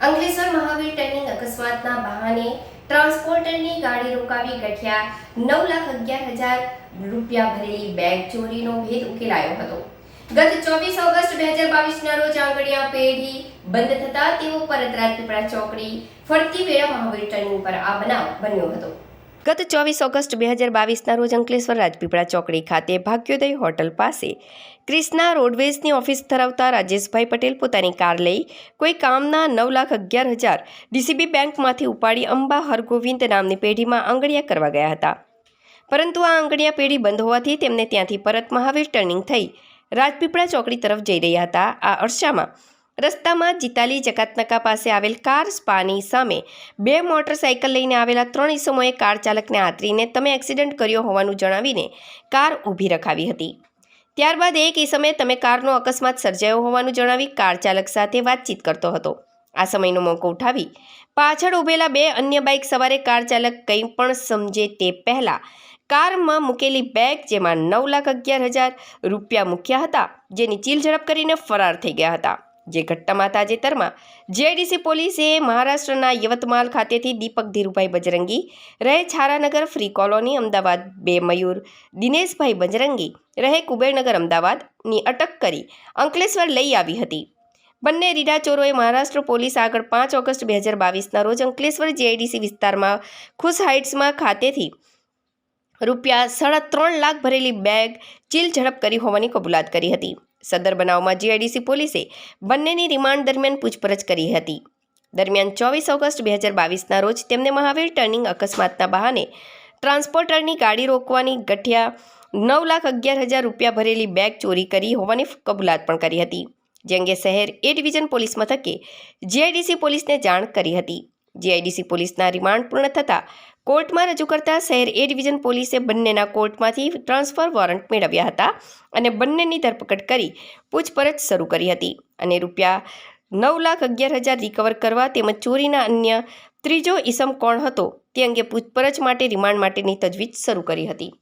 Ankleshwar Mahavir turning અકસ્માતના બહાને ટ્રાન્સપોર્ટરની ગાડી રોકાવી ગઠિયા નવ લાખ અગિયાર હજાર રૂપિયા ભરેલી બેગ ચોરીનો ભેદ ઉકેલાયો હતો. ગત ચોવીસ ઓગસ્ટ બે હજાર બાવીસના રોજ આંગણિયા પેઢી બંધ થતા તેઓ પરત રાજપીપળા ચોકડી ફરતી વેળા મહાવીર ટર્નિંગ પર આ બનાવ બન્યો હતો. ગત ચોવીસ ઓગસ્ટ બે હજાર બાવીસના રોજ અંકલેશ્વર રાજપીપળા ચોકડી ખાતે ભાગ્યોદય હોટલ પાસે ક્રિષ્ના રોડવેઝની ઓફિસ ધરાવતા રાજેશભાઈ પટેલ પોતાની કાર લઈ કોઈ કામના નવ લાખ અગિયાર હજાર ડીસીબી બેંકમાંથી ઉપાડી અંબા હરગોવિંદ નામની પેઢીમાં આંગળિયા કરવા ગયા હતા. પરંતુ આ આંગળિયા પેઢી બંધ હોવાથી તેમને ત્યાંથી પરત મહાવીર ટર્નિંગ થઈ રાજપીપળા ચોકડી તરફ જઈ રહ્યા હતા. આ અરસામાં રસ્તામાં જીતાલી જકાતનકા પાસે આવેલ કાર સ્પાની સામે બે મોટરસાઇકલ લઈને આવેલા ત્રણ ઈસમોએ કાર ચાલકને આતરીને તમે એક્સિડન્ટ કર્યો હોવાનું જણાવીને કાર ઊભી રખાવી હતી. ત્યારબાદ એક ઇસમે તમે કારનો અકસ્માત સર્જાયો હોવાનું જણાવી કાર ચાલક સાથે વાતચીત કરતો હતો. આ સમયનો મોકો ઉઠાવી પાછળ ઊભેલા બે અન્ય બાઇક સવારે કાર ચાલક કંઈ પણ સમજે તે પહેલાં કારમાં મૂકેલી બેગ, જેમાં નવ લાખ અગિયાર હજાર રૂપિયા મૂક્યા હતા, જેની ચીલ ઝડપ કરીને ફરાર થઈ ગયા હતા. જે ઘટ્ટામાં તાજેતરમાં જેડીસી પોલીસે મહારાષ્ટ્રના યવતમાલ ખાતેથી દીપક ધીરુભાઈ બજરંગી, રહે છારાનગર ફ્રી કોલોની, અમદાવાદ, બે મયુર, દિનેશભાઈ બજરંગી, રહે કુબેરનગર, અમદાવાદની અટક કરી અંકલેશ્વર લઈ આવી હતી. બંને રીડા ચોરોએ મહારાષ્ટ્ર પોલીસ આગળ પાંચ ઓગસ્ટ બે હજાર બાવીસના રોજ અંકલેશ્વર જીઆઈડીસી વિસ્તારમાં ખુશ હાઇટ્સમાં ખાતેથી રૂપિયા સાડા ત્રણ લાખ ભરેલી બેગ ચીલ ઝડપ કરી હોવાની કબૂલાત કરી હતી. સદર બનાવમાં જીઆઈડીસી પોલીસે બંનેની રિમાન્ડ દરમિયાન પૂછપરછ કરી હતી. દરમિયાન ચોવીસ ઓગસ્ટ બે હજાર બાવીસના રોજ તેમને મહાવીર ટર્નિંગ અકસ્માતના બહાને ટ્રાન્સપોર્ટરની ગાડી રોકવાની ગઠિયા નવ લાખ અગિયાર હજાર રૂપિયા ભરેલી બેગ ચોરી કરી હોવાની કબૂલાત પણ કરી હતી. જે અંગે શહેર એ ડિવિઝન પોલીસ મથકે જીઆઈડીસી પોલીસને જાણ કરી હતી. જીઆઈડીસી પોલીસના રિમાન્ડ પૂર્ણ થતાં કોર્ટમાં રજૂ કરતા શહેર એ ડિવિઝન પોલીસે બંનેના કોર્ટમાંથી ટ્રાન્સફર વોરંટ મેળવ્યા હતા અને બંનેની ધરપકડ કરી પૂછપરછ શરૂ કરી હતી. અને રૂપિયા નવ લાખ અગિયાર હજાર રિકવર કરવા તેમજ ચોરીના અન્ય ત્રીજો ઈસમ કોણ હતો તે અંગે પૂછપરછ માટે રિમાન્ડ માટેની તજવીજ શરૂ કરી હતી.